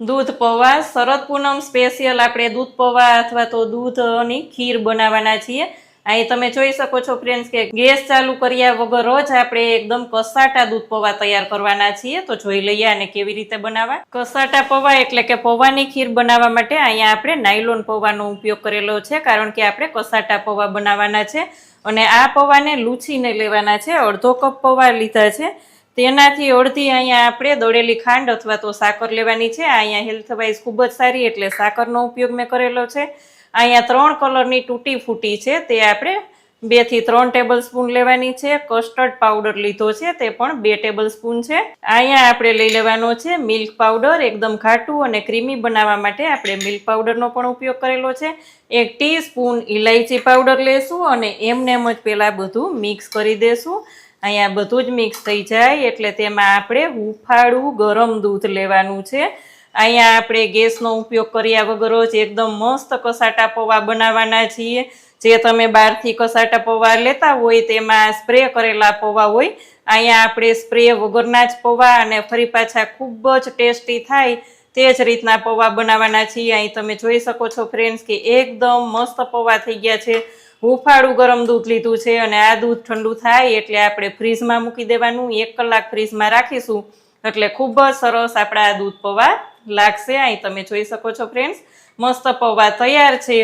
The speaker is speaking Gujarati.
દૂધ પૌવા. શરદ પૂનમ સ્પેશિયલ આપણે દૂધ પૌવા અથવા તો દૂધની ખીર બનાવવાના છીએ. અહીં તમે જોઈ શકો છો ફ્રેન્ડ્સ કે ગેસ ચાલુ કર્યા વગર જ આપણે એકદમ કસાટા દૂધ પૌવા તૈયાર કરવાના છીએ. તો જોઈ લઈએ અને કેવી રીતે બનાવવા. કસાટા પૌવા એટલે કે પૌવાની ખીર બનાવવા માટે અહીંયા આપણે નાયલોન પૌવાનો ઉપયોગ કરેલો છે, કારણ કે આપણે કસાટા પૌવા બનાવવાના છે. અને આ પૌવાને લૂછીને લેવાના છે. અડધો કપ પૌવા લીધા છે. તેનાથી અડધી અહીંયા આપણે દળેલી ખાંડ અથવા તો સાકર લેવાની છે. અહીંયા હેલ્થ વાઇઝ ખૂબ જ સારી એટલે સાકરનો ઉપયોગ મેં કરેલો છે. અહીંયા ત્રણ કલરની તૂટી ફૂટી છે. તે આપણે બેથી ત્રણ ટેબલ સ્પૂન લેવાની છે. કસ્ટર્ડ પાવડર લીધો છે. તે પણ બે ટેબલ સ્પૂન છે. અહીંયા આપણે લઈ લેવાનો છે મિલ્ક પાવડર એકદમ ખાટું અને ક્રીમી બનાવવા માટે આપણે મિલ્ક પાવડરનો પણ ઉપયોગ કરેલો છે. એક ટી સ્પૂન ઇલાયચી પાવડર લેશું અને એમને એમ જ પહેલાં બધું મિક્સ કરી દેશું. અહીંયા બધું જ મિક્સ થઈ જાય, એટલે તેમાં આપણે હુંફાળું ગરમ દૂધ લેવાનું છે. અહીંયા આપણે ગેસનો ઉપયોગ કર્યા વગર જ એકદમ મસ્ત કસાટા પૌવા બનાવવાના છીએ. જે તમે બહારથી કસાટા પૌવા લેતા હોય તેમાં સ્પ્રે કરેલા પૌવા હોય, અહીંયા આપણે સ્પ્રે વગરના જ પૌવા અને ફરી પાછા ખૂબ જ ટેસ્ટી થાય તે જ રીતના પૌવા બનાવવાના છીએ. અહીં તમે જોઈ શકો છો ફ્રેન્ડ્સ કે એકદમ મસ્ત પૌવા થઈ ગયા છે. હુંફાળું ગરમ દૂધ લીધું છે અને આ દૂધ ઠંડુ થાય એટલે આપણે ફ્રીજમાં મૂકી દેવાનું. એક કલાક ફ્રીજમાં રાખીશું. એટલે ખૂબ જ સરસ આપણા આ દૂધ પૌવા લાગશે. અહીં તમે જોઈ શકો છો ફ્રેન્ડ્સ મસ્ત પૌવા તૈયાર છે.